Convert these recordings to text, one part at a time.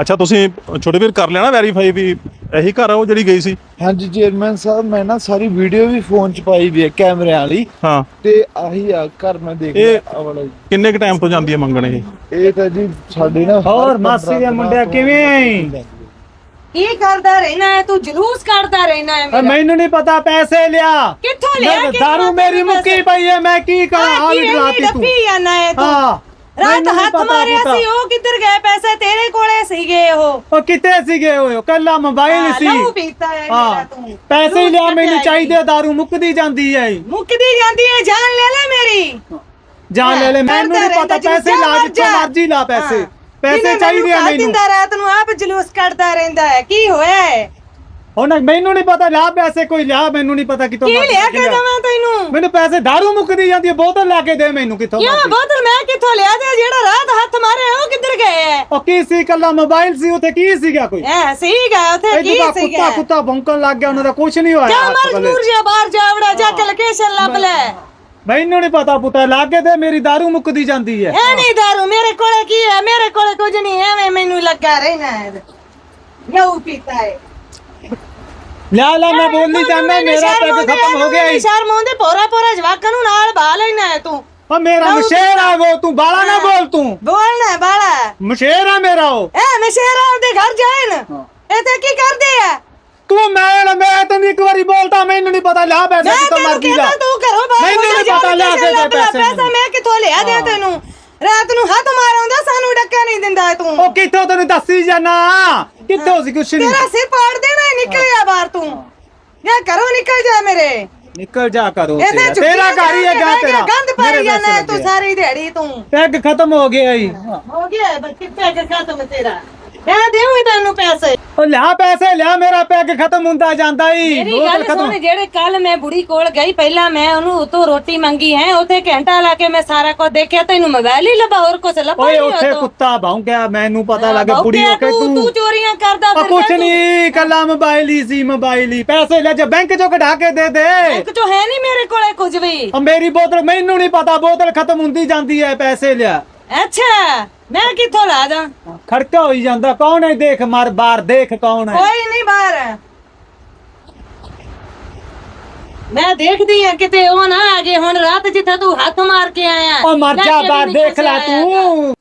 ਅੱਛਾ ਤੁਸੀਂ ਛੋਟੇ ਵੀਰ ਕਰ ਲਿਆ ਨਾ ਵੈਰੀਫਾਈ ਵੀ ਇਹੀ ਘਰ ਆ ਉਹ ਜਿਹੜੀ ਗਈ ਸੀ? ਹਾਂਜੀ ਚੇਅਰਮੈਨ ਸਾਹਿਬ ਮੈਂ ਨਾ ਸਾਰੀ ਵੀਡੀਓ ਵੀ ਫੋਨ 'ਚ ਪਾਈ ਵੀ ਹੈ ਕੈਮਰਿਆਂ ਵਾਲੀ। ਹਾਂ। ਤੇ ਆਹੀ ਆ ਘਰ ਮੈਂ ਦੇਖ ਇਹ- ਲਿਆ ਆਹ ਵਾਲਾ ਜੀ। ਕਿੰਨੇ ਕ ਟਾਈਮ ਤੋਂ ਜਾਂਦੀ ਹੈ ਮੰਗਣ ਇਹ? ਇਹ ਤਾਂ ਜੀ ਸਾਡੇ ਨਾ ਹੋਰ ਮਾਸੀ ਦੇ ਮੁੰਡਿਆ ਕਿਵੇਂ? ਤੋਂ ਕੀ ਕਰਦਾ ਰਹਿਣਾ ਹੈ? ਤੂੰ ਜਲੂਸ ਕੱਢਦਾ ਰਹਿਣਾ ਹੈ ਆ ਮੇਰਾ ਮੈਨੂੰ ਨਹੀਂ ਪਤਾ ਪੈਸੇ ਲਿਆ। ਕਿੱਥੋਂ ਲਿਆ? ਮੈਂ ਦਾਰੂ ਮੇਰੀ ਮੁੱਕੀ ਪਈ ਹੈ ਮੈਂ ਕੀ ਕਰਾਂ ਹਾਲ ਡਰਾਤੀ ਤੂੰ। ਡੱਫੀ ਜਾਣਾ ਹੈ ਤੂੰ। ਹਾਂ। ਰਾਤ ਮੈਨੂੰ ਨੀ ਹੱਥ ਪਤਾ ਮਾਰਿਆ ਪੁੱਤਾ। ਸੀ ਉਹ ਕਿੱਧਰ ਗਏ ਪੈਸੇ? ਤੇਰੇ ਕੋਲੇ ਸੀਗੇ ਉਹ। ਉਹ ਕਿਤੇ ਸੀਗੇ ਉਹ ਕੱਲਾ ਮੋਬਾਈਲ ਸੀ। ਲਹੂ ਪੀਤਾ ਹੈ ਮੇਰਾ ਤੂੰ। ਪੈਸੇ ਹੀ ਲਿਆ ਮੈਨੂੰ ਚਾਹੀਦੇ ਦਾਰੂ ਮੁੱਕਦੀ ਜਾਂਦੀ ਹੈ ਮੁੱਕਦੀ ਜਾਂਦੀ ਹੈ ਜਾਨ ਲੈ ਲੈ ਮੇਰੀ। ਜਾਨ ਲੈ ਲੈ ਮੈਨੂੰ ਨਹੀਂ ਪਤਾ ਪੈਸੇ ਲਾ ਜਿੱਥੋਂ। ਮਰਜ਼ੀ। ਲਾ ਪੈਸੇ। ਪੈਸੇ ਚਾਹੀਦੇ ਆ ਮੈਨੂੰ ਮੈਨੂੰ। ਦਿੰਦਾ ਰਾਤ ਨੂੰ ਆਪ ਜਲੂਸ ਕੱਢਦਾ ਰਹਿੰਦਾ ਹੈ। ਕੀ ਹੋਇਆ ਹੈ? ਹੁਣ ਮੈਨੂੰ ਨਹੀਂ ਪਤਾ ਲਿਆ ਪੈਸੇ ਕੋਈ ਲਿਆ ਮੈਨੂੰ ਨਹੀਂ ਪਤਾ ਕਿਤੋਂ ਕੀ ਲਿਆ ਕੇ। ਦਵਾਂ ਤੈਨੂੰ? ਮੈਨੂੰ ਪੈਸੇ ਦਾਰੂ ਮੁੱਕਦੀ ਜਾਂਦੀ ਹੈ ਬੋਤਲ ਲੈ ਕੇ ਦੇ ਮੈਨੂੰ ਕਿੱਥੋਂ ਯਾ। ਬੋਤਲ ਮੈਂ ਕਿੱਥੋਂ ਲਿਆ ਤੇ ਜਿਹੜਾ ਰਾਤ ਹੱਥ ਮਾਰਿਆ ਉਹ ਕਿੱਧਰ ਗਏ ਹੈ? ਉਹ ਕੀ ਸੀ ਕੱਲਾ ਮੋਬਾਈਲ ਸੀ ਉੱਥੇ ਕੀ ਸੀਗਾ ਕੋਈ? ਐ ਸੀਗਾ ਉੱਥੇ ਕੀ ਸੀਗਾ? ਕੁੱਤਾ ਕੁੱਤਾ ਭੌਂਕਣ ਲੱਗ ਗਿਆ ਉਹਨਾਂ ਦਾ ਕੁਝ ਨਹੀਂ ਹੋਇਆ ਜਾ ਮਰ। ਨੂਰ ਜੀ ਬਾਹਰ ਜਾਵੜਾ ਜਾ ਕੇ ਲੋਕੇਸ਼ਨ ਲੱਭ ਲੈ। ਮੈਨੂੰ ਨਹੀਂ ਪਤਾ ਪੁੱਤਾ ਲਾਗੇ ਤੇ ਮੇਰੀ ਦਾਰੂ ਮੁੱਕਦੀ ਜਾਂਦੀ ਹੈ। ਇਹ ਨਹੀਂ ਦਾਰੂ ਮੇਰੇ ਕੋਲੇ ਕੀ ਹੈ? ਮੇਰੇ ਕੋਲੇ ਕੁਝ ਨਹੀਂ ਐਵੇਂ ਮੈਨੂੰ ਲੱਗਾ ਰਹਿਣਾ ਹੈ। ਯੂ ਪੀਤਾ ਹੈ। ਲਿਆ ਲੈ ਮੈਂ ਬੋਲਣੀ ਚਾਹੁੰਦਾ ਮੇਰਾ ਪੈਗ ਖਤਮ ਹੋ ਗਿਆ ਈ। ਸ਼ਰਮ ਆਉਂਦੇ ਪੋਰਾ ਪੋਰਾ ਜਵਾਕਾਂ ਨੂੰ ਨਾਲ ਬਾ ਲੈਣਾ ਹੈ ਤੂੰ। ਉਹ ਮੇਰਾ ਮਸ਼ੇਰ ਆ ਉਹ ਤੂੰ ਬਾਲਾ ਨਾ ਬੋਲ ਤੂੰ। ਬੋਲਣਾ ਬਾਲਾ ਮਸ਼ੇਰ ਆ ਮੇਰਾ ਉਹ। ਐ ਮਸ਼ੇਰਾ ਦੇ ਘਰ ਜਾਣ ਇਹ ਤੇ ਕੀ ਕਰਦੇ ਆ? ਤੂੰ ਮੈਂ ਮੈਂ ਤੈਨੂੰ ਇੱਕ ਵਾਰੀ ਬੋਲਤਾ ਮੈਨੂੰ ਨਹੀਂ ਪਤਾ ਲਿਆ ਪੈਸੇ ਮੈਂ ਕਿਤੋਂ ਤੈਨੂੰ ਮਰਦੀ ਲਾ ਕਹਿੰਦਾ ਤੂੰ ਘਰੋਂ ਬਾਹਰ ਮੈਨੂੰ ਹੋ ਨੀ ਜਾ, ਪਤਾ ਲਿਆ ਕੇ ਦੇ ਲੈ, ਪੈਸਾ ਮੈਂ ਕਿੱਥੋਂ ਲਿਆ ਦਿਆਂ ਤੈਨੂੰ? ਰਾਤ ਨੂੰ ਹੱਥ ਮਾਰਾਉਂਦਾ ਸਾਨੂੰ ਡੱਕਾ ਨਹੀਂ ਦਿੰਦਾ ਤੂੰ। ਉਹ ਕਿੱਥੋਂ ਤੈਨੂੰ ਦੱਸੀ ਜਾਣਾ ਕਿੱਥੋਂ ਸੀ ਕੁਛ ਨਹੀਂ ਤੇਰਾ ਸਿਰ ਪਾੜ ਦੇਣਾ ਹੈ, ਨਿਕਲ ਜਾ ਬਾਹਰ ਤੂੰ। ਜਾਂ ਘਰੋਂ ਨਿਕਲ ਜਾ ਮੇਰੇ। ਨਿਕਲ ਜਾ ਕਰੋ ਇਹ ਤੇਰਾ। ਘਰ ਹੀ ਹੈਗਾ ਤੇਰਾ। ਗੰਦ ਪਾਈ ਮੇਰੇ ਜਾਣਾ ਹੈ ਤੂੰ ਲੱਗੇ। ਸਾਰੀ ਦਿਹਾੜੀ ਤੂੰ। ਪੈਗ ਖਤਮ ਹੋ ਗਿਆ ਈ। ਹੋ ਗਿਆ ਬੱਚੇ ਪੈਗ ਖਤਮ ਤੇਰਾ। ਤੈਨੂੰ ਪੈਸੇ। ਉਹ ਲਿਆ ਪੈਸੇ ਲਿਆ ਮੇਰਾ ਪੈਗ ਖਤਮ ਹੁੰਦਾ ਜਾਂਦਾ ਈ। ਮੇਰੀ ਬੋਤਲ ਗੱਲ ਖਤਮ ਸੁਣ ਜਿਹੜੇ ਕੱਲ ਮੈਂ ਬੁੜੀ ਕੋਲ ਗਈ ਪਹਿਲਾਂ ਮੈਂ ਉਹਨੂੰ ਉਤੋਂ ਰੋਟੀ ਮੰਗੀ ਹੈ ਉੱਥੇ ਘੰਟਾ ਲਾ ਕੇ ਮੈਂ ਸਾਰਾ ਕੁਝ ਦੇਖਿਆ ਤੈਨੂੰ ਮੋਬਾਈਲ ਹੀ ਲੱਭਾ ਹੋਰ ਕੁਝ ਲੱਭਾ ਓਏ ਨਹੀਂ ਉੱਥੇ ਉਤੋਂ। ਕੁੱਤਾ ਭੌਂਕਿਆ ਮੈਨੂੰ ਪਤਾ ਲੱਗ ਬਹੁ ਬੁੜੀ ਹੋ ਕੇ ਤੂੰ ਤੂੰ। ਤੂੰ ਚੋਰੀਆਂ ਕਰਦਾ ਉਹ ਫਿਰਦਾ ਕੁਛ ਤੂੰ। ਨਹੀਂ ਕੱਲਾ ਮੋਬਾਈਲ ਹੀ ਸੀ ਮੋਬਾਈਲ ਹੀ। ਪੈਸੇ ਲੈ ਜਾ ਬੈਂਕ ਚੋਂ ਕਢਾ ਕੇ ਦੇ ਦੇ। ਇੱਕ ਚੋ ਹੈ ਨਹੀਂ ਮੇਰੇ ਕੋਲੇ ਕੁਝ ਵੀ। ਉਹ ਮੇਰੀ ਬੋਤਲ ਮੈਨੂੰ ਨਹੀਂ ਪਤਾ ਬੋਤਲ ਖਤਮ ਹੁੰਦੀ ਜਾਂਦੀ ਹੈ ਪੈਸੇ ਲਿਆ। ਅੱਛਾ। ਮੈਂ ਕਿੱਥੋਂ ਲਾ ਦਾਂ ਖੜਕਾ ਹੋਈ ਜਾਂਦਾ ਕੌਣ ਹੈ? ਦੇਖ ਮਰ ਬਾਹਰ ਦੇਖ ਕੌਣ ਹੈ? ਕੋਈ ਨਹੀਂ ਬਾਹਰ ਮੈਂ ਦੇਖਦੀ ਆ ਕਿਤੇ ਉਹ ਨਾ ਆ ਗਏ ਹੁਣ ਰਾਤ ਜਿੱਥੇ ਤੂੰ ਹੱਥ ਮਾਰ ਕੇ ਆਇਆ ਉਹ ਮਰ ਲੈ ਜਾ ਕੇ ਵੀ ਦੇਖ ਲੈ ਆਇਆ ਤੂੰ।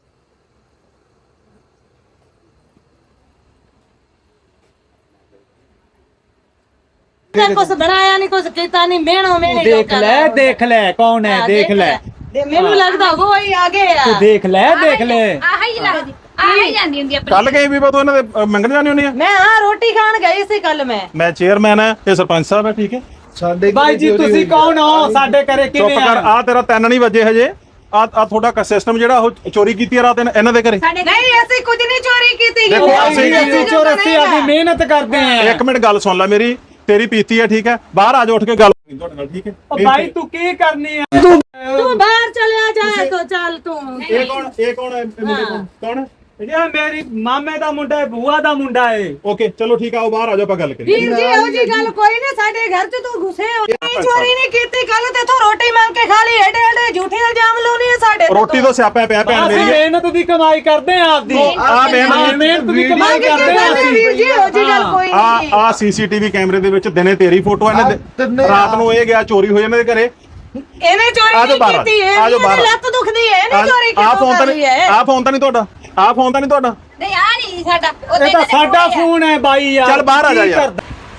ਤੇ ਕੁਛ ਬਣਾਇਆ ਨਹੀਂ ਕੁਛ ਕੀਤਾ ਨਹੀਂ ਮਿਹਣੋ ਮਿਹਣੇ ਦੇਖ ਲੋਕਾਂ ਲੈ। ਦੇਖ ਲੈ ਕੌਣ ਹੈ? ਹਾਂ, ਦੇਖ ਲੈ। ਮੈਨੂੰ ਲੱਗਦਾ ਉਹ ਹੀ ਆ ਗਏ ਆ। ਤੂੰ ਦੇਖ ਲੈ ਦੇਖ ਲੈ। ਆਹੀ ਲੱਗਦੀ ਆਹੀ ਜਾਂਦੀ ਹੁੰਦੀ ਆ ਕੱਲ ਗਈ ਵੀ ਤੂੰ ਇਹਨਾਂ ਦੇ ਅ, ਮੰਗਣ ਜਾਣੀ ਹੁੰਦੀ ਆ? ਮੈਂ ਆ ਰੋਟੀ ਖਾਣ ਗਈ ਸੀ ਕੱਲ ਮੈਂ। ਮੈਂ ਚੇਅਰਮੈਨ ਆ ਇਹ ਸਰਪੰਚ ਸਾਹਿਬ ਹੈ ਠੀਕ ਹੈ? ਸਾਡੇ ਬਾਈ ਜੀ ਤੁਸੀਂ ਕੌਣ ਹੋ? ਸਾਡੇ ਘਰੇ ਚੁੱਪ ਕਿਵੇਂ ਕਰ ਆ? ਆ ਤੇਰਾ ਤਿੰਨ ਨਹੀਂ ਵਜੇ ਹਜੇ। ਆ ਆ ਤੁਹਾਡਾ ਸਿਸਟਮ ਜਿਹੜਾ ਉਹ ਚੋਰੀ ਕੀਤੀ ਆ ਰਾਤ ਇਹਨਾਂ- ਇਹਨਾਂ ਦੇ ਘਰੇ। ਸਾਡੇ ਨਹੀਂ ਅਸੀਂ ਕੁਝ ਨਹੀਂ ਚੋਰੀ ਕੀਤੀ। ਦੇਖੋ, ਅਸੀਂ- ਅਸੀਂ ਚੋਰਸੀ ਆਦੀ ਮਿਹਨਤ ਕਰਦੇ ਆ। ਇੱਕ ਮਿੰਟ ਗੱਲ ਸੁਣ ਲੈ ਮੇਰੀ। ਤੇਰੀ ਪੀਤੀ ਹੈ ਠੀਕ ਹੈ? ਬਾਹਰ ਆ ਜਾ ਉੱਠ ਕੇ ਗੱਲ ਤੁਹਾਡੇ ਨਾਲ ਠੀਕ ਹੈ? ਉਹ ਬਾਈ ਤੂੰ ਕੀ ਕਰਨੀ ਤੂੰ ਤੂੰ ਬਾਹਰ ਚਲਿਆ ਜਾ ਤੋ ਚੱਲ ਤੂੰ। ਇਹ ਕੌਣ ਇਹ ਕੌਣ ਹੈ? ਇਹ ਮੁੰਡੇ ਕੌਣ? ਕੌਣ ਹੈ? ਇਹ ਮੇਰੀ ਮਾਮੇ ਦਾ ਮੁੰਡਾ ਹੈ ਬੂਆ ਦਾ ਮੁੰਡਾ ਹੈ। ਓਕੇ ਚਲੋ ਠੀਕ ਆ ਉਹ ਬਾਹਰ ਆ ਜਾਓ ਆਪਾਂ ਗੱਲ ਕਰੀਏ। ਵੀਰ ਜੀ ਇਹੋ ਜੀ ਗੱਲ ਕੋਈ ਨਹੀਂ ਸਾਡੇ ਘਰ 'ਚ ਤੂੰ ਘੁਸੇ ਹੋ। ਨਹੀਂ ਚੋਰੀ ਨਹੀਂ ਕੀਤੀ ਕੱਲ ਤੇ ਤੂੰ ਰੋਟੀ ਮੰਗ ਕੇ ਖਾ ਲਈ ਏਡੇ ਏਡੇ ਝੂਠੇ ਇਲਜ਼ਾਮ ਲਾਉਣੀ ਹੈ ਸਾਡੇ ਤੇ ਰੋਟੀ ਤੋਂ। ਸਿਆਪਾ ਪਿਆ ਭੈਣ ਅਸੀਂ ਮੇਰੀ। ਮਿਹਨਤ ਦੀ ਕਮਾਈ ਕਰਦੇ ਆ ਆਪਦੀ। ਆ ਹਾਂ, ਮਿਹਨਤ ਮਿਹਨਤ ਦੀ ਕਮਾਈ ਮੰਗ ਕੇ ਕਰਦੇ ਆ ਅਸੀਂ ਵੀਰ ਜੀ ਇਹੋ ਜੀ ਗੱਲ ਕੋਈ ਆ ਨਹੀਂ। ਆ ਸੀਸੀਟੀਵੀ ਕੈਮਰੇ ਦੇ ਵਿੱਚ ਦਿਨੇ ਤੇਰੀ ਫੋਟੋ ਇਹਨੇ ਆਹ ਦੇ- ਰਾਤ ਨੂੰ ਇਹ ਗਿਆ ਚੋਰੀ ਹੋਈ ਦੇ ਘਰੇ। ਇਹਨੇ ਚੋਰੀ ਆ ਨਹੀਂ ਕੀਤੀ ਹੈ ਆ ਜਾਓ ਬਾਹਰ। ਲੱਤ ਦੁਖਦੀ ਹੈ ਇਹਨੇ ਚੋਰੀ ਆ ਕਿਉਂ ਫੋਨ ਤਾਂ ਨਹੀਂ ਹੈ ਆ ਫੋਨ ਤਾਂ ਨਹੀਂ ਤੁਹਾਡਾ। ਆ ਫੋਨ ਤਾਂ ਨਹੀਂ ਤੁਹਾਡਾ। ਨਹੀਂ ਆ ਨਹੀਂ ਸਾਡਾ। ਇਹ ਤਾਂ ਸਾਡਾ ਫੋਨ ਹੈ ਬਾਈ ਯਾਰ। ਚੱਲ ਬਾਹਰ ਆ ਜਾ ਯਾਰ?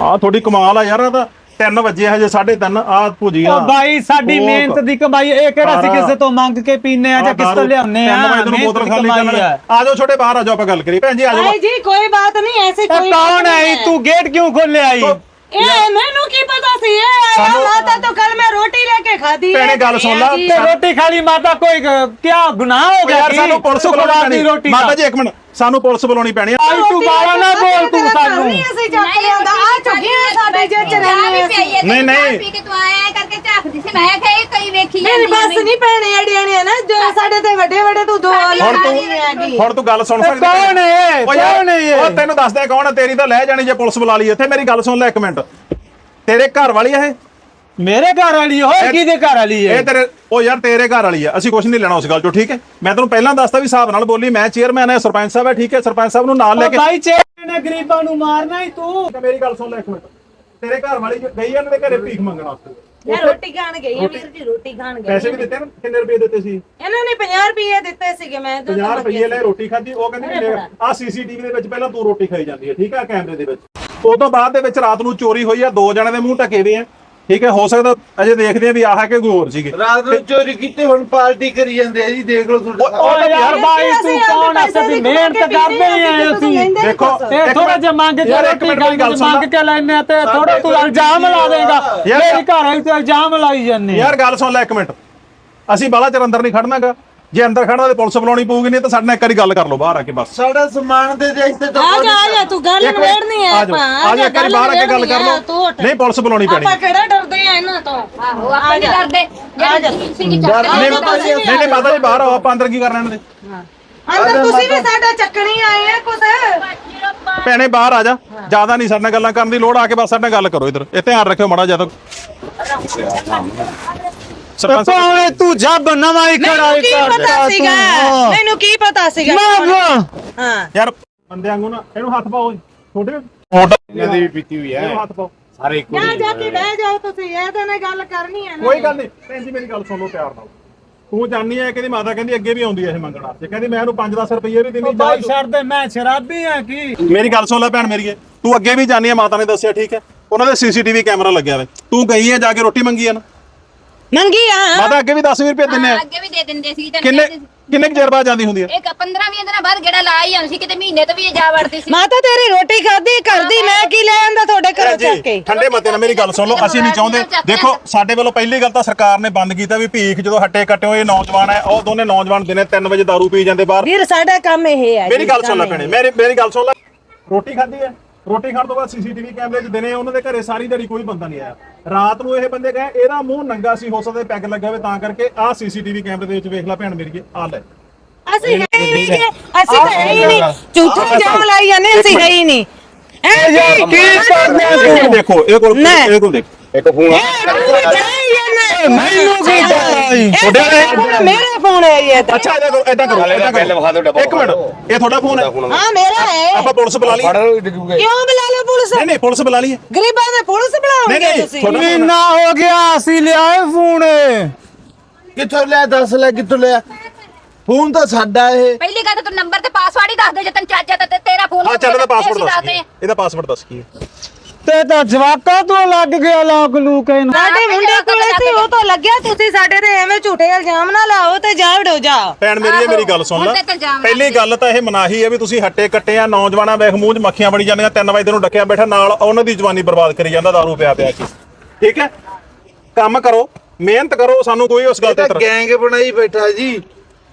ਆ ਤੁਹਾਡੀ ਕਮਾਲ ਆ ਯਾਰ ਇਹ ਤਾਂ 3 ਵਜੇ ਹਜੇ 3:30 ਆ। ਭੁਜੀਆ ਉਹ ਬਾਈ ਸਾਡੀ। ਮਿਹਨਤ ਦੀ ਕਮਾਈ ਇਹ ਕਿਹੜਾ ਸੀ। ਕਿਸੇ ਤੋਂ ਮੰਗ ਕੇ ਪੀਨੇ ਆ ਜਾਂ ਕਿਸ ਤੋਂ ਲਿਆਉਨੇ ਆ? ਤਿੰਨ ਵਜੇ ਤੈਨੂੰ ਮਿਹਨਤ ਬੋਤਲ ਖਾਲੀ ਕਰਨਾ। ਆ ਆ ਜਾਓ ਛੋਟੇ ਬਾਹਰ ਆ ਜਾਓ ਆਪਾਂ ਗੱਲ ਕਰੀਏ। ਭੈਣ ਜੀ ਆ ਜਾਓ ਜੀ ਕੋਈ ਬਾਤ ਨਹੀਂ ਐਸੀ ਕੋਈ ਕੌਣ ਹੈ? ਤੂੰ ਗੇਟ ਕਿਉਂ ਖੋਲਿਆ ਈ ਇਹ ਮੈਨੂੰ ਕੀ ਪਤਾ ਸੀ? ਇਹ ਆਇਆ ਸਾਨੂੰ- ਮਾਤਾ ਤੋਂ ਕੱਲ ਮੈਂ ਰੋਟੀ ਲੈ ਕੇ ਖਾਧੀ ਭੈਣੇ ਗੱਲ ਸੁਣ ਲਾ। ਤੇ ਰੋਟੀ ਖਾਲੀ ਮਾਤਾ ਕੋਈ ਕੀ ਗੁਨਾਹ ਹੋ ਗਿਆ? ਯਾਰ? ਸਾਨੂੰ ਪੁਲਿਸ ਪੈਣੀ ਰੋਟੀ ਮਾਤਾ ਜੀ ਇੱਕ ਮਿੰਟ। ਸਾਨੂੰ ਪੁਲਿਸ ਬੁਲਾਉਣੀ ਪੈਣੀ ਆ। ਆਈ ਤੂੰ ਗਾਲਾਂ ਨਾ ਬੋਲ ਤੂੰ ਸਾਨੂੰ। ਨਹੀਂ ਅਸੀਂ ਚੱਕ ਲਿਆਂਦਾ ਆ ਝੁੱਗੀਆਂ ਸਾਡੇ ਜੇ ਚ ਰਹਿੰਦੇ ਅਸੀਂ। ਨਹੀਂ, ਨਹੀਂ। ਪੀ ਕੇ ਤੂੰ ਆਇਆ ਕਰਕੇ ਝਾਕਦੀ ਸੀ ਮੈਂ ਕਿਹਾ ਇਹ ਕਈ ਵੇਖੀ ਮੇਰੀ ਜਾਂਦੀ ਆ ਬਸ ਨਹੀਂ ਪੈਣੇ ਅੜੀਆਂ ਨੇ ਨਾ ਜੋ ਸਾਡੇ ਤੇ ਵੱਡੇ ਵੱਡੇ ਤੂੰ ਦੋ ਹੁਣ ਲਗਾ ਤੂੰ ਨਹੀਂ ਹੈਗੀ ਹੁਣ ਤੂੰ ਗੱਲ ਸੁਣ ਇਹ ਸਕਦੀ ਕੌਣ ਹੈ? ਓ ਯਾਰ, ਕੌਣ ਹੈ ਇਹ? ਓ ਤੈਨੂੰ ਦੱਸਦੇ ਕੌਣ ਹੈ ਤੇਰੀ ਤਾਂ ਲੈ ਜਾਣੀ ਜੇ ਪੁਲਿਸ ਬੁਲਾ ਲਈ। ਇੱਥੇ ਮੇਰੀ ਗੱਲ ਸੁਣ ਲੈ ਇੱਕ ਮਿੰਟ। ਤੇਰੇ ਘਰ ਵਾਲੀ ਇਹ? ਮੇਰੇ ਘਰ ਵਾਲੀ ਓਏ ਕਿਹਦੇ ਘਰ ਵਾਲੀ ਹੈ ਇਹ ਤੇਰੇ ਉਹ ਯਾਰ ਤੇਰੇ ਘਰ ਵਾਲੀ ਆ। ਅਸੀਂ ਕੁਝ ਨਹੀਂ ਲੈਣਾ ਉਸ ਗੱਲ ਚੋਂ ਠੀਕ ਹੈ? ਮੈਂ ਤੈਨੂੰ ਪਹਿਲਾਂ ਦੱਸਤਾ ਵੀ ਹਿਸਾਬ ਨਾਲ ਬੋਲੀ ਮੈਂ ਚੇਅਰਮੈਨ ਹੈ ਸਰਪੰਚ ਸਾਹਿਬ ਹੈ ਠੀਕ ਹੈ? ਸਰਪੰਚ ਸਾਹਿਬ ਨੂੰ ਨਾਲ ਲੈ ਕੇ ਭਾਈ ਚੇਰੇ ਨੇ ਗਰੀਬਾਂ ਨੂੰ ਮਾਰਨਾ ਹੀ ਤੂੰ। ਮੇਰੀ ਗੱਲ ਸੁਣ ਲੈ ਇੱਕ ਮਿੰਟ। ਤੇਰੇ ਘਰ ਵਾਲੀ ਗਈ ਇਹਨਾਂ ਦੇ ਘਰੇ ਭੀਖ ਮੰਗਣ ਵਾਸਤੇ। ਮੈਂ ਰੋਟੀ ਖਾਣ ਗਈ ਆ ਵੀਰ ਜੀ ਰੋਟੀ ਖਾਣ ਗਈ ਪੈਸੇ ਵੀ ਦਿੱਤੇ ਨਾ? ਕਿੰਨੇ ਰੁਪਏ ਦਿੱਤੇ ਸੀ? ਇਹਨਾਂ ਨੇ 50 ਰੁਪਏ ਦਿੱਤੇ ਸੀਗੇ ਮੈਂ ਤਾਂ 50 ਰੁਪਏ ਲੈ ਰੋਟੀ ਖਾਧੀ ਉਹ ਕਹਿੰਦੀ ਆ ਸੀਸੀਟੀਵੀ ਦੇ ਵਿੱਚ ਪਹਿਲਾਂ ਤੂੰ ਰੋਟੀ ਖਾਈ ਜਾਂਦੀ ਹੈ ਠੀਕ ਹੈ ਕੈਮਰੇ ਦੇ ਵਿੱਚ। ਉਸ ਤੋਂ ਬਾਅਦ ਦੇ ਵਿੱਚ ਰਾਤ ਨੂੰ ਚੋਰੀ ਹੋਈ ਆ ਦੋ ਜਣੇ ਦੇ ਮੂੰਹ ਢਕੇ ਹੋਏ ਆ। ਠੀਕ ਹੈ ਹੋ ਸਕਦਾ ਅਜੇ ਦੇਖਦੇ ਆ ਵੀ ਆਹ ਕਿ ਕੋਈ ਹੋਰ ਸੀਗੇ। ਰਾਤ ਨੂੰ ਚੋਰੀ ਕੀਤੀ ਹੁਣ ਪਾਰਟੀ ਕਰੀ ਜਾਂਦੇ ਆ ਜੀ ਦੇਖ ਲਓ ਤੁਹਾਡੇ ਉਹ- ਓ ਯਾਰ ਭਾਈ ਤੂੰ ਕੌਣ ਐ ਅਸੀਂ ਮਿਹਨਤ ਕਰਦੇ ਆਏ ਅਸੀਂ ਦੇਖੋ ਤੇ ਥੋੜਾ ਜਿਹਾ ਮੰਗ ਕੇ ਰੋਟੀ ਸੁਣ ਮੰਗ ਕੇ ਲੈਣੇ ਤੇ ਥੋੜਾ ਤੂੰ ਇਲਜ਼ਾਮ ਲਾ ਦੇਗਾ। ਮੇਰੀ ਘਰ ਵਾਲੀ ਤੇ ਇਲਜ਼ਾਮ ਲਾਈ ਜਾਂਦੇ। ਯਾਰ ਗੱਲ ਸੁਣ ਲੈ ਇੱਕ ਮਿੰਟ। ਅਸੀਂ ਬਾਲਾ ਚਿਰ ਅੰਦਰ ਨਹੀਂ ਖੜਨਾਗਾ। ਜੇ ਅੰਦਰ ਖੜਨਾ ਤੇ ਪੁਲਿਸ ਬੁਲਾਉਣੀ ਪਊਗੀ ਨਹੀਂ ਤਾਂ ਸਾਡੇ ਨਾਲ ਇੱਕ ਵਾਰੀ ਗੱਲ ਕਰ ਲਓ ਬਾਹਰ ਆ ਕੇ ਬਸ। ਸਾਡਾ ਸਮਾਨ ਦੇ ਦੇ ਇੱਥੇ ਤਾਂ ਆ ਜਾ ਆ ਜਾ ਤੂੰ ਗੱਲ ਨਵੇੜਨੀ ਆ ਆ ਜਾਓ, ਆ ਜਾਓ, ਇੱਕ ਵਾਰੀ ਬਾਹਰ ਆ ਕੇ ਗੱਲ ਕਰ ਲਓ। ਨਹੀਂ, ਪੁਲਿਸ ਬੁਲਾਉਣੀ ਪੈਣੀ। ਆਪਾਂ ਕਿਹੜਾ ਡਰਦੇ ਆ ਇਹਨਾਂ ਤੋਂ? ਆਹੋ ਆਪਾਂ ਨਹੀਂ ਸਿੰਘ ਨਹੀਂ ਚੱਕਦੇ ਨਹੀਂ ਨਹੀਂ ਮਾਤਾ ਜੀ ਬਾਹਰ ਆਓ ਆਪਾਂ ਅੰਦਰ ਕੀ ਕਰਨਾ ਇਹਨਾਂ ਦੇ? ਅੰਦਰ ਤੁਸੀਂ ਵੀ ਸਾਡਾ ਚੱਕਣੀ ਆਏ ਆ ਕੁਛ। ਭੈਣੇ ਬਾਹਰ ਆ ਜਾ। ਜ਼ਿਆਦਾ ਨਹੀਂ ਸਾਡੇ ਨਾਲ ਗੱਲਾਂ ਕਰਨ ਦੀ ਲੋੜ ਆ ਕੇ ਬਸ ਸਾਡੇ ਨਾਲ ਗੱਲ ਕਰੋ ਇਧਰ। ਇਹ ਧਿਆਨ ਰੱਖਿਓ ਮਾੜਾ ਜ਼ਿਆਦਾ ਸਰਪੰਚ ਤੂੰ ਜੱਬ ਨਵਾਂ ਹੀ ਮੈਨੂੰ ਕਰਾਈ ਕੀ ਪਤਾ ਸੀਗਾ? ਮੈਨੂੰ ਕੀ ਪਤਾ ਸੀਗਾ? ਹਾਂ। ਯਾਰ ਬੰਦੇ ਵਾਂਗੂ ਨਾ ਇਹਨੂੰ ਹੱਥ ਪਾਓ ਛੋਟੇ ਛੋਟਾ ਇਹਦੀ ਵੀ ਪੀਤੀ ਹੋਈ ਹੈ। ਇਹਨੂੰ ਹੱਥ ਪਾਓ। ਸਾਰੇ ਇੱਕੋ ਜਾ ਜਾ ਕੇ ਬਹਿ ਜਾਓ ਤੁਸੀਂ ਇਹਦੇ ਨਾਲ ਗੱਲ ਕਰਨੀ ਹੈ ਨਾ। ਕੋਈ ਗੱਲ ਨਹੀਂ। ਭੈਣ ਜੀ ਮੇਰੀ ਗੱਲ ਸੁਣ ਲਓ ਪਿਆਰ ਨਾਲ। ਤੂੰ ਜਾਣੀ ਹੈ ਕਹਿੰਦੀ ਮਾਤਾ ਕਹਿੰਦੀ ਅੱਗੇ ਵੀ ਆਉਂਦੀ ਹੈ ਇਹ ਮੰਗਣ ਵਾਸਤੇ। ਕਹਿੰਦੀ ਮੈਂ ਇਹਨੂੰ 5-10 ਰੁਪਏ ਵੀ ਦਿੰਦੀ ਭਾਈ ਛੱਡ ਦੇ ਮੈਂ ਸ਼ਰਾਬੀ ਆ ਕੀ? ਮੇਰੀ ਗੱਲ ਸੁਣ ਲੈ ਭੈਣ ਮੇਰੀਏ ਤੂੰ ਅੱਗੇ ਵੀ ਜਾਣੀ ਹੈ ਮਾਤਾ ਨੇ ਦੱਸਿਆ ਠੀਕ ਹੈ? ਉਹਨਾਂ ਦੇ ਸੀਸੀਟੀਵੀ ਕੈਮਰਾ ਲੱਗਿਆ ਵੇ। ਤੂੰ ਗਈ ਹੈ ਜਾ ਕੇ ਰੋਟੀ ਮੰਗੀ ਹੈ ਨਾ। ਮੰਗੀ ਆ। ਮਾਤਾ ਅੱਗੇ ਵੀ 10 ਰੁਪਏ ਦਿੰਨੇ ਆ। ਅੱਗੇ ਵੀ ਦੇ ਦਿੰਦੇ ਸੀ ਤੇ ਕਿੰਨੇ ਕਿੰਨੇ ਕੁ ਚਿਰ ਬਾਅਦ ਜਾਂਦੀ ਹੁੰਦੀ ਹੈ ਇੱਕ 15 20 ਦਿਨਾਂ ਬਾਅਦ ਗੇੜਾ ਲਾ ਹੀ ਜਾਂਦੀ ਸੀ ਕਿਤੇ ਮਹੀਨੇ ਤੋਂ ਵੀ ਇਹ ਜਾ ਵੜਦੀ ਸੀ। ਮਾਤਾ ਤੇਰੀ ਰੋਟੀ ਖਾਦੀ ਕਰਦੀ ਮੈਂ ਕੀ ਲੈ ਆਂਦਾ ਤੁਹਾਡੇ ਘਰੋਂ ਚੱਕ ਕੇ? ਠੰਡੇ ਮੱਤੇ ਨਾਲ ਮੇਰੀ ਗੱਲ ਸੁਣ ਲਓ ਅਸੀਂ ਨਹੀਂ ਚਾਹੁੰਦੇ। ਦੇਖੋ ਸਾਡੇ ਵੱਲੋਂ ਪਹਿਲੀ ਗੱਲ ਤਾਂ ਸਰਕਾਰ ਨੇ ਬੰਦ ਕੀਤਾ ਵੀ ਭੀਖ ਜਦੋਂ ਹੱਟੇ ਕੱਟਿਓ ਇਹ ਨੌਜਵਾਨ ਹੈ ਉਹ ਦੋਨੇ ਨੌਜਵਾਨ ਦਿਨੇ 3 ਵਜੇ ਦਾਰੂ ਪੀ ਜਾਂਦੇ ਬਾਹਰ। ਵੀਰ ਸਾਡਾ ਕੰਮ ਇਹ ਹੈ ਮੇਰੀ ਗੱਲ ਸੁਣ ਲੈ ਭੈਣੇ ਮੇਰੀ ਮੇਰੀ ਗੱਲ ਸੁਣ ਲੈ। ਰੋਟੀ ਖਾਧੀ ਹੈ? ਰੋਟੀ ਖਾਣ ਤੋਂ ਬਾਅਦ ਸੀਸੀਟੀਵੀ ਕੈਮਰੇ 'ਚ ਦਿਨੇ ਉਹਨਾਂ ਦੇ ਘਰੇ ਸਾਰੀ ਦਿਹਾੜੀ ਕੋਈ ਬੰਦਾ ਨਹੀਂ ਆਇਆ। ਰਾਤ ਨੂੰ ਇਹ ਬੰਦੇ ਕਹੇ ਇਹਦਾ ਮੂੰਹ ਨੰਗਾ ਸੀ ਹੋ ਸਕਦਾ ਪੈਗ ਲੱਗਾ ਹੋਵੇ ਤਾਂ ਕਰਕੇ ਆਹ ਸੀਸੀਟੀਵੀ ਕੈਮਰੇ ਦੇ ਵਿੱਚ ਵੇਖ ਲੈ ਭੈਣ ਮੇਰੀ ਆ ਲੈ। ਅਸੀਂ ਹੈ ਹੀ ਨਹੀਂ ਗੇ, ਅਸੀਂ ਤਾਂ ਹੈ ਹੀ ਨਹੀਂ। ਝੂਠੇ ਇਲਜ਼ਾਮ ਲਾਈ ਜਾਂਦੇ ਅਸੀਂ ਹੈ ਹੀ ਨਹੀਂ। ਯਾਰ ਕੀ ਕਰਦੇ ਆ ਇਹ ਦੇਖੋ ਇਹ ਕੋਲ ਨਹੀਂ। ਇਹ ਕੋਲ ਦੇਖ। ਇੱਕ ਫੋਨ ਮੈਨੂੰ ਕੀ ਪਤਾ ਤੁਹਾਡੇ ਮੇਰਾ ਫੋਨ ਹੈ ਇਹ ਤਾਂ। ਅੱਛਾ ਇਹਦਾ ਕਰੋ ਇਦਾਂ ਕਰੋ ਏਦਾਂ ਬਿੱਲ ਵਿਖਾ ਦਿਓ ਕਰੋ ਡੱਬਾ ਇੱਕ ਮਿੰਟ। ਇਹ ਤੁਹਾਡਾ ਫੋਨ ਹੈ? ਹਾਂ। ਮੇਰਾ ਹੈ। ਆਪਾਂ ਪੁਲਿਸ ਬੁਲਾ ਲਈਏ। ਫੜ ਲਓ ਡਿੱਗੂਗੇ ਕਿਉਂ ਬੁਲਾ ਲਓ ਪੁਲਿਸ? ਨਹੀਂ ਨਹੀਂ ਪੁਲਿਸ ਬੁਲਾ ਲਈਏ। ਗਰੀਬਾਂ ਦੇ ਪੁਲਿਸ ਨਹੀਂ, ਬੁਲਾਓਗੇ ਨਹੀਂ, ਤੁਸੀਂ। ਤੁਹਾਡਾ- ਮਹੀਨਾ ਹੋ। ਗਿਆ? ਅਸੀਂ ਲਿਆਏ ਫੋਨ। ਕਿੱਥੋਂ ਲਿਆ? ਦੱਸ ਲੈ ਕਿੱਥੋਂ ਲਿਆ? ਫੋਨ ਤਾਂ ਸਾਡਾ ਇਹ। ਪਹਿਲੀ ਗੱਲ ਤਾਂ ਤੂੰ ਨੰਬਰ ਤੇ ਪਾਸਵਰਡ ਹੀ ਦੱਸ ਦੇ ਜੇ ਤੈਨੂੰ ਚੱਜ ਆ ਤਾਂ ਤੇ ਤੇਰਾ ਫੋਨ ਹਾਂ ਚੱਲ ਇਹਦਾ ਪਾਸਵਰਡ ਦੱਸ। ਇਹਦਾ ਪਾਸਵਰਡ ਦੱਸ ਕੀ ਹੈ ਤੇ ਤਾਂ ਜਵਾਕਾਂ ਤੋਂ ਲੱਗ ਗਿਆ ਲੋਕ ਲੂਕ ਇਹਨੂੰ ਸਾਡੇ ਮੁੰਡੇ ਕੋਲੇ ਸੀ ਉਹ ਤਾਂ ਲੱਗਿਆ ਤੁਸੀਂ ਸਾਡੇ ਤੇ ਐਵੇਂ ਝੂਠੇ ਇਲਜ਼ਾਮ ਨਾ ਲਾਓ ਤੇ ਜਾ ਵੜੋ ਜਾ। ਭੈਣ ਮੇਰੀ ਇਹ ਮੇਰੀ ਗੱਲ ਸੁਣ ਲੈ। ਪਹਿਲੀ ਗੱਲ ਤਾਂ ਇਹ ਮਨਾਹੀ ਹੈ ਵੀ ਤੁਸੀਂ ਹੱਟੇ ਕੱਟੇ ਆ ਨੌਜਵਾਨਾਂ ਵੇਖ ਮੂੰਹ 'ਚ ਮੱਖੀਆਂ ਬਣੀ ਜਾਂਦੀਆਂ 3 ਵਜੇ ਨੂੰ ਡੱਕਿਆ ਬੈਠਾ ਨਾਲ ਉਹਨਾਂ ਦੀ ਜਵਾਨੀ ਬਰਬਾਦ ਕਰੀ ਜਾਂਦਾ ਦਾਰੂ ਪਿਆ ਪਿਆ ਕੇ। ਠੀਕ ਹੈ? ਕੰਮ ਕਰੋ ਮਿਹਨਤ ਕਰੋ ਸਾਨੂੰ ਕੋਈ ਉਸ ਗੱਲ ਤੇ ਗੈਂਗ ਬਣਾਈ ਬੈਠਾ ਜੀ।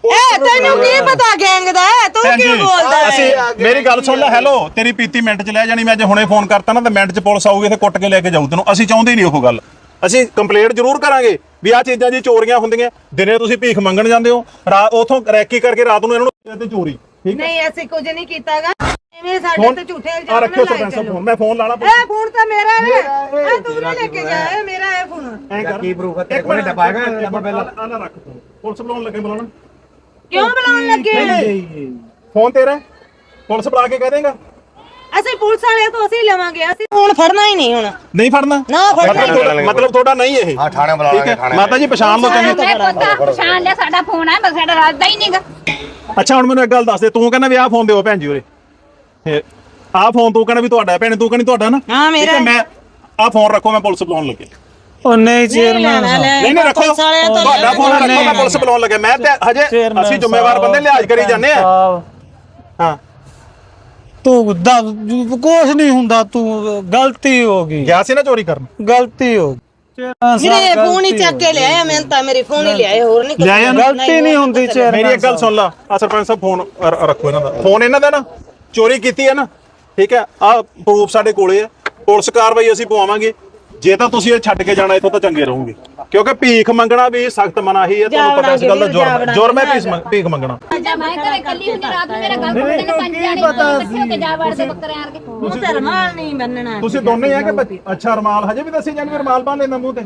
ਇਹ ਤੈਨੂੰ ਕੀ ਪਤਾ ਗੈਂਗ ਦਾ? ਤੂੰ ਕਿਉਂ ਬੋਲਦਾ ਹੈ ਅਸੀਂ ਮੇਰੀ ਗੱਲ ਸੁਣ ਲੈ ਹੈਲੋ ਤੇਰੀ ਪੀਤੀ ਮਿੰਟ ਚ ਲੈ ਜਾਣੀ ਮੈਂ ਜੇ ਹੁਣੇ ਫੋਨ ਕਰਤਾ ਨਾ ਤਾਂ ਮਿੰਟ ਚ ਪੁਲਿਸ ਆਊਗੀ ਤੇ ਕੁੱਟ ਕੇ ਲੈ ਕੇ ਜਾਊ ਤੈਨੂੰ। ਅਸੀਂ ਚਾਹੁੰਦੇ ਨਹੀਂ ਉਹ ਗੱਲ। ਅਸੀਂ ਕੰਪਲੇਂਟ ਜ਼ਰੂਰ ਕਰਾਂਗੇ ਵੀ ਆਹ ਚੀਜ਼ਾਂ ਜੀ ਚੋਰੀਆਂ ਹੁੰਦੀਆਂ। ਦਿਨੇ ਤੁਸੀਂ ਭੀਖ ਮੰਗਣ ਜਾਂਦੇ ਹੋ ਰਾਤ ਉਥੋਂ ਰੈਕੀ ਕਰਕੇ ਰਾਤ ਨੂੰ ਇਹਨਾਂ ਨੂੰ ਤੇ ਚੋਰੀ। ਠੀਕ ਹੈ ਨਹੀਂ ਅਸੀਂ ਕੁਝ ਨਹੀਂ ਕੀਤਾਗਾ। ਐਵੇਂ ਸਾਡੇ ਤੇ ਝੂਠੇ ਆ ਇਲਜ਼ਾਮ ਰੱਖਿਓ ਨਾ ਲਾਈ ਸਰਪੰਚ ਸਾਹਿਬ ਫੋਨ ਮੈਂ ਫੋਨ ਲਾਣਾ ਇਹ ਫੋਨ ਤਾਂ ਮੇਰਾ ਹੈ। ਇਹ ਤੂੰ ਨਾ ਲੈ ਕੇ ਜਾ ਇਹ ਮੇਰਾ ਹੈ ਫੋਨ। ਐ ਕਰ। ਕੀ proof ਹੈ? ਤੇਰੇ ਇੱਕ ਕੋਲ ਮਿੰਟ, ਡੱਬਾ ਹੈਗਾ? ਇੱਕ ਮਿੰਟ, ਡੱਬਾ ਪਹਿਲਾਂ। ਆ ਨਾ ਰੱਖ ਫੋਨ ਪੁਲਿਸ ਬੁਲਾਉਣ ਲੱਗੇ ਬੁਲਾਉਣਾ। ਕਿਉਂ ਬੁਲਾਉਣ ਲੱਗੇ? ਫੋਨ ਤੇਰਾ ਹੈ? ਪੁਲਿਸ ਬੁਲਾ ਕੇ ਕਹਿ ਦੇਗਾ? ਅਸੀਂ ਪੁਲਿਸ ਵਾਲੇ ਤੋਂ ਅਸੀਂ ਲਵਾਂਗੇ ਅਸੀਂ ਫੋਨ ਫੜਨਾ ਹੀ ਨਹੀਂ ਹੁਣ। ਨਹੀਂ ਫੜਨਾ? ਨਾ ਫੜਨਾ ਮਤਲਬ ਤੁਹਾਡਾ- ਮਤਲਬ ਤੁਹਾਡਾ ਨਹੀਂ ਇਹ। ਹਾਂ ਥਾਣੇ ਬੁਲਾ ਠੀਕ ਲਾਂਗੇ ਹੈ। ਥਾਣੇ ਮਾਤਾ ਜੀ ਪਛਾਣ ਲਓ ਚੰਗੀ ਮੈਂ ਪਤਾ ਪਛਾਣ ਲਿਆ ਸਾਡਾ ਫੋਨ ਹੈ ਬਸ ਸਾਡਾ ਰਾਜਦਾ ਹੀ ਨਹੀਂਗਾ ਅੱਛਾ ਹੁਣ ਮੈਨੂੰ ਇੱਕ ਗੱਲ ਦੱਸ ਦੇ ਤੂੰ ਕਹਿੰਦਾ ਵੀ ਆਹ ਫੋਨ ਦਿਓ ਭੈਣ ਜੀ ਉਰੇ। ਆਹ ਫੋਨ ਤੂੰ ਕਹਿੰਦਾ ਵੀ ਤੁਹਾਡਾ ਹੈ, ਭੈਣੇ ਤੂੰ ਕਹਿੰਦੀ ਤੁਹਾਡਾ ਨਾ। ਹਾਂ, ਮੇਰਾ ਠੀਕ ਹੈ, ਮੈਂ ਆਹ ਫੋਨ ਰੱਖੋ ਮੈਂ ਪੁਲਿਸ ਬੁਲਾਉਣ ਲੱਗੇ। ਉਹ ਨਹੀਂ ਲੈਣਾ ਚੇਅਰਮੈਨ ਲੈ ਨਹੀਂ ਨਹੀਂ ਰੱਖੋ। ਪੁਲਿਸ ਵਾਲਿਆਂ ਤੋਂ ਤੁਹਾਡਾ ਫੋਨ ਰੱਖੋ ਨਹੀਂ, ਮੈਂ ਪੁਲਿਸ ਬੁਲਾਉਣ ਲੱਗਾ ਮੈਂ ਤੇ ਹਜੇ Chairman ਅਸੀਂ ਜ਼ਿੰਮੇਵਾਰ ਬੰਦੇ ਲਿਹਾਜ਼ ਕਰੀ ਜਾਂਦੇ ਆ। ਸਾਹਿਬ, ਹਾਂ। ਤੂੰ ਦਾ ਕੁਛ ਨਹੀਂ ਹੁੰਦਾ ਤੂੰ ਗਲਤੀ ਹੋ ਗਈ। ਗਿਆ ਸੀ ਨਾ ਚੋਰੀ ਕਰਨ। ਗਲਤੀ ਹੋ ਗਈ। ਚੇਅਰਮੈਨ ਸਾਹਿਬ, ਵੀਰੇ ਫੋਨ ਹੀ ਗਲਤੀ ਚੱਕ ਕੇ ਲਿਆਇਆ ਮੈਂ ਤਾਂ ਮੇਰੀ ਫੋਨ ਹੀ ਲਿਆਏ ਹੋਰ ਨਹੀਂ ਕੁਛ। ਲਿਆਇਆ ਨਾ? ਗਲਤੀ ਨਹੀਂ ਹੁੰਦੀ ਚੇਅਰਮੈਨ ਮੇਰੀ ਇੱਕ ਗੱਲ ਸੁਣ ਲਾ। ਆ ਸਰਪੰਚ ਸਾਹਿਬ ਫੋਨ ਰ- ਰੱਖੋ ਇਹਨਾਂ ਦਾ। ਫੋਨ ਇਹਨਾਂ ਦਾ ਨਾ ਚੋਰੀ ਕੀਤੀ ਹੈ ਨਾ। ਠੀਕ ਹੈ ਆ ਪ੍ਰੂਫ ਸਾਡੇ ਕੋਲੇ ਆ। ਪੁਲਿਸ ਕਾਰਵਾਈ ਅਸੀਂ ਪਵਾਵਾਂਗੇ। ਜੇ ਤਾਂ ਤੁਸੀਂ ਇਹ ਛੱਡ ਕੇ ਜਾਣਾ ਇੱਥੋਂ ਤਾਂ ਚੰਗੇ ਰਹੋਗੇ। ਕਿਉਂਕਿ ਭੀਖ ਮੰਗਣਾ ਵੀ ਸਖਤ ਮਨਾਹੀ ਹੈ ਤੁਹਾਨੂੰ ਪਤਾ ਇਸ ਗੱਲ ਦਾ ਜੁਰਮ ਜੁਰਮ ਹੈ ਭੀਖ ਮੰਗ- ਭੀਖ ਮੰਗਣਾ। ਜਦ ਮੈਂ ਘਰੇ ਇਕੱਲੀ ਹੁੰਦੀ ਰਾਤ ਨੂੰ ਮੇਰਾ ਗੱਲ ਕਰਦੇ ਨੇ ਪੰਜ ਜਾਣੇ ਇਕੱਠੇ ਹੋ ਕੇ ਜਾ ਵੜਦੇ ਬੱਕਰੇ ਆਣ ਕੇ। ਤੂੰ ਧਰਮਾਲ ਨਹੀਂ ਬੰਨਣਾ ਤੁਸੀਂ ਦੋਨੇ ਆ ਕਿ ਬੱਚੇ ਅੱਛਾ ਰਮਾਲ ਹਜੇ ਵੀ ਦੱਸੀ ਜਾਣੀ ਰਮਾਲ ਬੰਨ ਲੈਂਦਾ ਮੂੰਹ ਤੇ।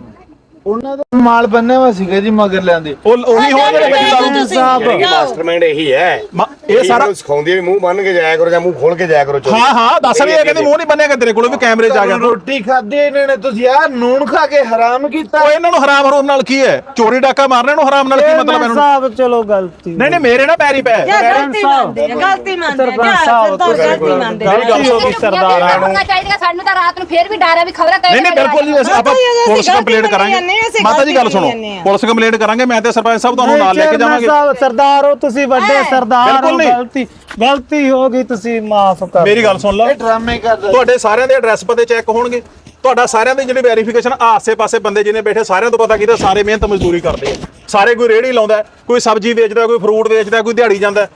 ਉਹਨਾਂ ਦਾ ਮਾਲ ਬੰਨਿਆ ਹੋਇਆ ਸੀਗਾ ਜੀ ਮਗਰ ਲਿਆਂਦੇ ਉਹ ਉਹੀ ਹੋ ਜਿਹੜੇ ਵਿੱਚ ਦਾਰੂ ਸਾਹਿਬ। ਮਾਸਟਰਮਾਈਂਡ ਇਹੀ ਹੈ। ਮਾ- ਇਹ ਸਾਰਾ ਸਿਖਾਉਂਦੀ ਵੀ ਮੂੰਹ ਬੰਨ ਕੇ ਜਾਇਆ ਕਰੋ ਜਾਂ ਮੂੰਹ ਖੋਲ ਕੇ ਜਾਇਆ ਕਰੋ ਚੋਰੀ। ਹਾਂ ਹਾਂ ਦੱਸ ਰਹੀ ਹੈ ਕਹਿੰਦੀ ਮੂੰਹ ਨਹੀਂ ਬੰਨਿਆ ਤੇਰੇ ਕੋਲ ਵੀ ਕੈਮਰੇ 'ਚ ਆ ਗਿਆ ਰੋਟੀ ਖਾਧੀ ਇਹਨਾਂ ਨੇ ਤੁਸੀਂ ਆ ਨੂਣ ਖਾ ਕੇ ਹਰਾਮ ਕੀਤਾ। ਉਹ ਇਹਨਾਂ ਨੂੰ ਹਰਾਮ ਹਰੂਮ ਨਾਲ ਕੀ ਹੈ? ਚੋਰੀ ਡਾਕਾ ਮਾਰਨੇ ਨੂੰ ਹਰਾਮ ਨਾਲ ਕੀ ਮਤਲਬ ਇਹਨਾਂ? ਨੂੰ ਸਾਹਿਬ ਚਲੋ ਗਲਤੀ ਨਹੀਂ ਨਹੀਂ ਮੇਰੇ ਨਾਲ ਪੈਰੀ ਪੈ। ਜਾਂ ਗਲਤੀ ਮੰਨਦੇ ਆ ਗਲਤੀ ਮੰਨਦੇ ਆ ਸਰਪੰਚ ਜਾਂ ਸਾਹਿਬ, ਸਰਦਾਰ ਗਲਤੀ ਮੰਨਦੇ। ਆ ਗਲਤੀ ਹੋ ਗਈ ਸਰਦਾਰਾਂ ਨੂੰ। ਚਾਹੀਦਾ ਸਾਨੂੰ ਤਾਂ ਰਾਤ ਨੂੰ ਫੇਰ ਵੀ ਡਰ ਹੈ ਵੀ ਖਬਰਾਂ ਨਹੀਂ ਨਹੀਂ ਬਿਲਕੁਲ ਜੀ ਅਸੀਂ ਆਪਾਂ ਪੁਲਿਸ ਕੰਪਲੇਂਟ ਕਰਾਂਗੇ। ਅਸੀਂ ਮਾਤਾ ਜੀ ਗੱਲ ਸੁਣੋ। ਪੁਲਿਸ ਕੰਪਲੇਂਟ ਕਰਾਂਗੇ ਮੈਂ ਤੇ ਸਰਪੰਚ ਸਾਹਿਬ ਤੁਹਾਨੂੰ ਨਾਲ ਲੈ ਕੇ ਜਾਵਾਂਗੇ। ਸਾਹਿਬ ਸਰਦਾਰ ਹੋ ਤੁਸੀਂ ਵੱਡੇ ਸਰਦਾਰ ਹੋ। ਗਲਤੀ ਗਲਤੀ ਹੋ ਗਈ ਤੁਸੀਂ ਮਾਫ ਕਰ ਮੇਰੀ ਗੱਲ ਸੁਣ ਲਓ। ਇਹ ਡਰਾਮੇ ਕਰਦਾ ਤੁਹਾਡੇ ਸਾਰਿਆਂ ਦੇ ਐਡਰੈਸ ਪਤੇ ਚੈੱਕ ਹੋਣਗੇ। ਤੁਹਾਡਾ ਸਾਰਿਆਂ ਦੀ ਜਿਹੜੀ ਵੈਰੀਫਿਕੇਸ਼ਨ ਆਸੇ-ਪਾਸੇ ਬੰਦੇ ਜਿਹਨੇ ਬੈਠੇ ਸਾਰਿਆਂ ਤੋਂ ਪਤਾ ਕੀਤਾ ਸਾਰੇ ਮਿਹਨਤ ਮਜ਼ਦੂਰੀ ਕਰਦੇ ਆ। ਸਾਰੇ ਕੋਈ ਰੇੜੀ ਲਾਉਂਦਾ ਕੋਈ ਸਬਜ਼ੀ ਵੇਚਦਾ ਕੋਈ ਫਰੂਟ ਵੇਚਦਾ ਕੋਈ ਦਿਹਾੜੀ ਜਾਂਦਾ।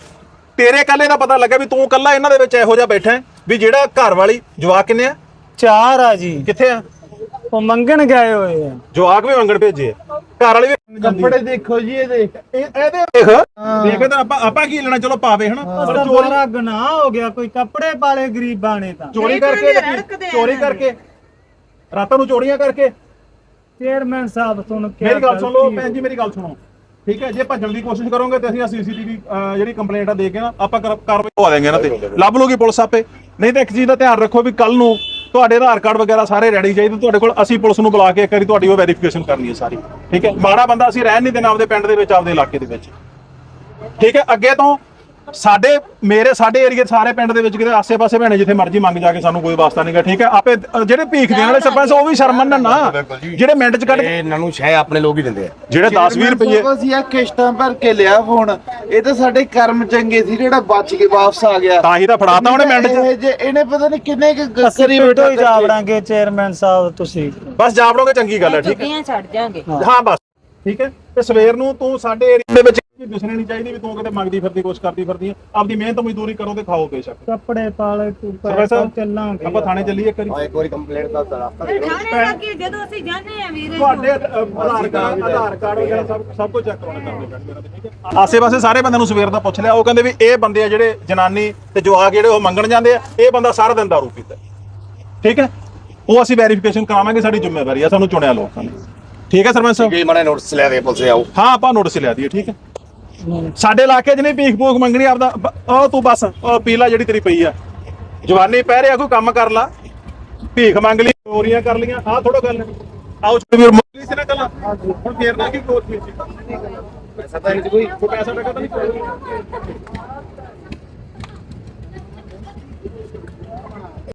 ਤੇਰੇ ਕੱਲੇ ਦਾ ਪਤਾ ਲੱਗਾ ਵੀ ਤੂੰ ਕੱਲਾ ਇਹਨਾਂ ਦੇ ਵਿੱਚ ਇਹੋ ਜਿਹਾ ਬੈਠਾ ਹੈ ਵੀ ਜਿਹੜਾ ਘਰ ਵਾਲੀ ਜਵਾਕ ਕਿੰਨੇ ਆ? ਚਾਰ ਆ ਜੀ। ਕਿੱਥੇ ਆ? ਉਹ ਮੰਗਣ ਗਏ ਹੋਏ ਆ। ਜਵਾਕ ਵੀ ਮੰਗਣ ਭੇਜੇ ਆ। ਘਰ ਵਾਲੀ ਵੀ ਕੱਪੜੇ ਦੇਖੋ ਜੀ ਇਹਦੇ। ਇਹ ਇਹਦੇ ਦੇਖ। ਦੇਖ ਤਾਂ ਆਪਾਂ ਆਪਾਂ ਕੀ ਲੈਣਾ? ਚਲੋ ਪਾਵੇ ਹਨਾ? ਪਰ ਚੋਰੀ ਸਰਦਾਰਾ ਗੁਨਾਹ ਹੋ ਗਿਆ ਕੋਈ ਕੱਪੜੇ ਪਾਲੇ ਗਰੀਬਾਂ ਨੇ ਤਾਂ। ਚੋਰੀ ਕਰਕੇ ਚੋਰੀ ਕਰਕੇ। ਰਾਤਾਂ ਨੂੰ ਚੋਰੀਆਂ ਕਰਕੇ। ਚੇਅਰਮੈਨ ਸਾਹਿਬ ਸੁਣ ਕੇ ਮੇਰੀ ਗੱਲ ਸੁਣ ਲਓ ਭੈਣ ਜੀ ਮੇਰੀ ਗੱਲ ਸੁਣੋ। ਠੀਕ ਹੈ ਜੇ ਭੱਜਣ ਦੀ ਕੋਸ਼ਿਸ਼ ਕਰੋਗੇ ਤੇ ਅਸੀਂ ਸੀਸੀਟੀਵੀ ਜਿਹੜੀ ਕੰਪਲੇਂਟ ਆ ਦੇ ਕੇ ਨਾ ਆਪਾਂ ਕਰ- ਕਾਰਵਾਈ ਪਵਾ ਦੇਂਗੇ ਇਹਨਾਂ ਤੇ। ਲੱਭ ਲੂਗੀ ਪੁਲਿਸ ਆਪੇ। ਨਹੀਂ ਤਾਂ ਇੱਕ ਚੀਜ਼ ਦਾ ਧਿਆਨ ਰੱਖੋ ਵੀ ਕੱਲ ਨੂੰ ਤੁਹਾਡੇ ਆਧਾਰ ਕਾਰਡ ਵਗੈਰਾ ਸਾਰੇ ਰੈਡੀ ਚਾਹੀਦੇ ਤੁਹਾਡੇ ਕੋਲ ਅਸੀਂ ਪੁਲਿਸ ਨੂੰ ਬੁਲਾ ਕੇ ਇੱਕ ਵਾਰੀ ਤੁਹਾਡੀ ਉਹ ਵੈਰੀਫਿਕੇਸ਼ਨ ਕਰਨੀ ਹੈ ਸਾਰੀ। ਠੀਕ ਹੈ? ਮਾੜਾ ਬੰਦਾ ਅਸੀਂ ਰਹਿਣ ਨਹੀਂ ਦੇਣਾ ਆਪਦੇ ਪਿੰਡ ਦੇ ਵਿੱਚ, ਆਪਦੇ ਇਲਾਕੇ ਦੇ ਵਿੱਚ। ਠੀਕ ਹੈ? ਅੱਗੇ ਤੋਂ ਸਾਡੇ ਮੇਰੇ ਸਾਡੇ ਏਰੀਏ ਸਾਰੇ ਪਿੰਡ ਦੇ ਵਿੱਚ ਕਿਤੇ ਆਸੇ-ਪਾਸੇ ਭੈਣੇ ਜਿੱਥੇ ਮਰਜ਼ੀ ਮੰਗ ਜਾ ਕੇ ਸਾਨੂੰ ਕੋਈ ਵਾਸਤਾ ਨਹੀਂਗਾ ਠੀਕ ਹੈ? ਆਪੇ ਅ, ਜਿਹੜੇ ਭੀਖ ਦੇਣ ਵਾਲੇ ਸਰਪੰਚ ਉਹ ਵੀ ਸ਼ਰਮ ਮੰਨਣ ਨਾ। ਜਿਹੜੇ ਮਿੰਟ 'ਚ ਕੱਢ ਇਹ ਇਹਨਾਂ ਨੂੰ ਸ਼ਾਇ ਆਪਣੇ ਲੋਕ ਹੀ ਦਿੰਦੇ ਆ। ਜਿਹੜੇ 10-20 ਰੁਪਏ ਅਸੀਂ ਆ ਕਿਸ਼ਤਾਂ ਭਰ ਕੇ ਲਿਆ ਫੋਨ ਇਹ ਤਾਂ ਸਾਡੇ ਕਰਮ ਚੰਗੇ ਸੀ ਜਿਹੜਾ ਬਚ ਕੇ ਵਾਪਸ ਆ ਗਿਆ। ਤਾਂ ਹੀ ਤਾਂ ਫੜਾਤਾ ਉਹਨੇ ਮਿੰਟ 'ਚ। ਇਹ ਜੇ ਇਹਨੇ ਪਤਾ ਨਹੀਂ ਕਿੰਨੇ ਕੁ ਗ- ਅਸੀਂ ਪਿੰਡੋਂ ਹੀ ਜਾ ਵੜਾਂਗੇ ਚੇਅਰਮੈਨ ਸਾਹਿਬ ਤੁਸੀਂ। ਬਸ ਜਾਵੜੋਗੇ ਚੰਗੀ ਗੱਲ ਹੈ ਠੀਕ ਹੈ? ਛੱਡ ਜਾਾਂਗੇ ਹਾਂ ਬਸ। ਠੀਕ ਹੈ? ਤੇ ਸਵੇਰ ਨੂੰ ਤੂੰ ਸਾਡੇ ਏਰੀਆ ਦੇ ਵਿੱਚ ਦਿਸਣੀ ਨਹੀਂ ਚਾਹੀਦੀ ਵੀ ਤੂੰ ਕਿਤੇ ਮੰਗਦੀ ਫਿਰਦੀ ਕੁਛ ਕਰਦੀ ਫਿਰਦੀ ਆ। ਆਪਦੀ ਮਿਹਨਤ ਮਜ਼ਦੂਰੀ ਕਰੋ ਤੇ ਖਾਓ ਬੇਸ਼ੱਕ। ਕੱਪੜੇ ਪਾਲੇ ਸਰਪੰਚ ਸਾਹਿਬ, ਚੱਲਾਂਗੇ ਆਪਾਂ ਥਾਣੇ ਚੱਲੀਏ ਇੱਕ ਵਾਰੀ। ਆ ਇੱਕ ਵਾਰੀ ਕੰਪਲੇਂਟ ਦਾ ਦਰਖਤ ਖਾਣੇ ਲੱਗੇ ਜਦੋਂ ਅਸੀਂ ਜਾਂਦੇ ਆ ਵੀਰੇ ਤੁਹਾਡੇ ਆਧਾਰ ਕਾਰਡ ਆਧਾਰ ਕਾਰਡ ਵਗੈਰਾ ਸਭ ਸਭ ਕੁਝ ਚੈੱਕ ਕਰਾਉਣਾ ਕਰਨੇ ਪੈਣਗੇ ਇਹਨਾਂ ਦੇ, ਠੀਕ ਹੈ? ਆਸੇ-ਪਾਸੇ ਸਾਰੇ ਬੰਦਿਆਂ ਨੂੰ ਸਵੇਰ ਦਾ ਪੁੱਛ ਲਿਆ ਉਹ ਕਹਿੰਦੇ ਵੀ ਇਹ ਬੰਦੇ ਆ ਜਿਹੜੇ ਜਨਾਨੀ ਤੇ ਜਵਾਕ ਜਿਹੜੇ ਉਹ ਮੰਗਣ ਜਾਂਦੇ ਆ ਇਹ ਬੰਦਾ ਸਾਰਾ ਦਿਨ ਦਾਰੂ ਪੀਂਦਾ। ਠੀਕ ਹੈ? ਉਹ ਅਸੀਂ ਵੈਰੀਫਿਕੇਸ਼ਨ ਕਰਾਵਾਂਗੇ ਸਾਡੀ ਜ਼ਿੰਮੇਵਾਰੀ ਆ ਸਾਨੂੰ ਚੁਣਿਆ ਲੋਕਾਂ ਨੇ। ਠੀਕ ਹੈ ਸਰਪੰਚ ਸਾਹਿਬ? ਕੀ ਮਨੇ ਨੋਟਿਸ ਲੈ ਦੇ ਪੁਲਿਸ ਆਓ ਹਾਂ ਆਪਾਂ ਨੋਟਿਸ ਲਿਆ ਦਈਏ ਠੀਕ ਹੈ? ਸਾਡੇ ਇਲਾਕੇ 'ਚ ਨਹੀਂ ਭੀਖ ਭੂਖ ਮੰਗਣੀ ਆਪਦਾ। ਉਹ ਤੂੰ ਬਸ ਉਹ ਪੀ ਲਾ ਜਿਹੜੀ ਤੇਰੀ ਪਈ ਆ। ਜਵਾਨੀ ਪੈ ਰਿਹਾ ਕੋਈ ਕੰਮ ਕਰ ਲਾ। ਭੀਖ ਮੰਗ ਲਈ ਚੋਰੀਆਂ ਕਰ ਲੀਆਂ ਆਹ ਥੋੜਾ ਗੱਲ। ਆਓ ਵੀਰ ਮੁਕਲੀ ਸੀ ਨਾ ਕੱਲਾ ਹੁਣ ਫੇਰ ਨਾ ਕੀ ਕੋਚ ਸੀ ਪੈਸਾ ਤਾਂ ਨਹੀਂ ਕੋਈ ਪੈਸਾ ਟਕਾ ਤਾਂ ਨਹੀਂ